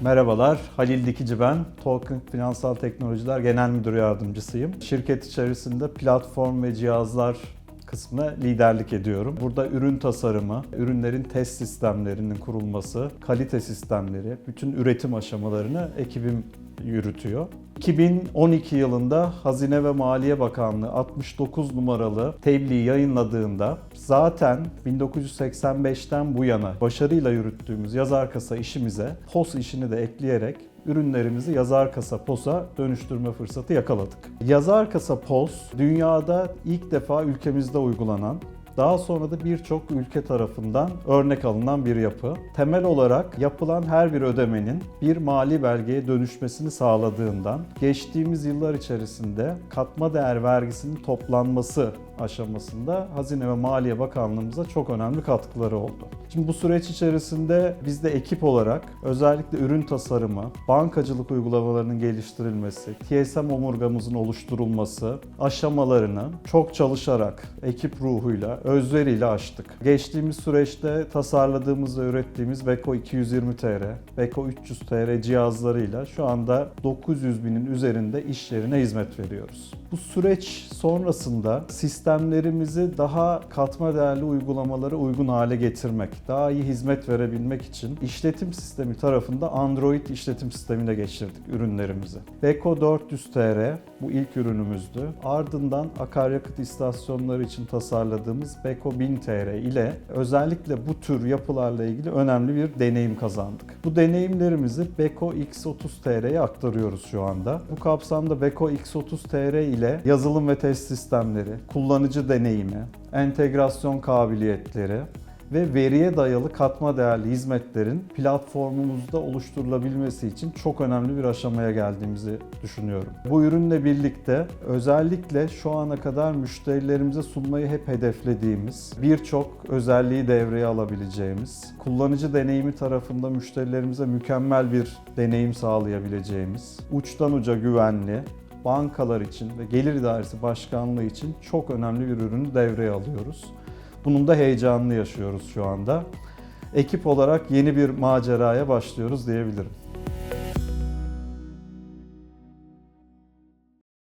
Merhabalar, Halil Dikici ben. Token Finansal Teknolojiler Genel Müdür Yardımcısıyım. Şirket içerisinde platform ve cihazlar kısmına liderlik ediyorum. Burada ürün tasarımı, ürünlerin test sistemlerinin kurulması, kalite sistemleri, bütün üretim aşamalarını ekibim yürütüyor. 2012 yılında Hazine ve Maliye Bakanlığı 69 numaralı tebliğ yayınladığında zaten 1985'ten bu yana başarıyla yürüttüğümüz yazar kasa işimize POS işini de ekleyerek ürünlerimizi yazar kasa POS'a dönüştürme fırsatı yakaladık. Yazar kasa POS dünyada ilk defa ülkemizde uygulanan daha sonra da birçok ülke tarafından örnek alınan bir yapı. Temel olarak yapılan her bir ödemenin bir mali belgeye dönüşmesini sağladığından geçtiğimiz yıllar içerisinde katma değer vergisinin toplanması aşamasında Hazine ve Maliye Bakanlığımıza çok önemli katkıları oldu. Şimdi bu süreç içerisinde biz de ekip olarak özellikle ürün tasarımı, bankacılık uygulamalarının geliştirilmesi, TSM omurgamızın oluşturulması aşamalarını çok çalışarak ekip ruhuyla, özveriyle aştık. Geçtiğimiz süreçte tasarladığımız ve ürettiğimiz Beko 220 TR, Beko 300 TR cihazlarıyla şu anda 900 binin üzerinde iş yerine hizmet veriyoruz. Bu süreç sonrasında sistemlerimizi daha katma değerli uygulamalara uygun hale getirmek, daha iyi hizmet verebilmek için işletim sistemi tarafında Android işletim sistemine geçirdik ürünlerimizi. Beko 400 TR bu ilk ürünümüzdü. Ardından akaryakıt istasyonları için tasarladığımız Beko 1000 TR ile özellikle bu tür yapılarla ilgili önemli bir deneyim kazandık. Bu deneyimlerimizi Beko X30 TR'ye aktarıyoruz şu anda. Bu kapsamda Beko X30 TR ile yazılım ve test sistemleri, kullanıcı deneyimi, entegrasyon kabiliyetleri ve veriye dayalı katma değerli hizmetlerin platformumuzda oluşturulabilmesi için çok önemli bir aşamaya geldiğimizi düşünüyorum. Bu ürünle birlikte özellikle şu ana kadar müşterilerimize sunmayı hep hedeflediğimiz birçok özelliği devreye alabileceğimiz, kullanıcı deneyimi tarafında müşterilerimize mükemmel bir deneyim sağlayabileceğimiz, uçtan uca güvenli, bankalar için ve gelir idaresi başkanlığı için çok önemli bir ürünü devreye alıyoruz. Bunun da heyecanını yaşıyoruz şu anda. Ekip olarak yeni bir maceraya başlıyoruz diyebilirim.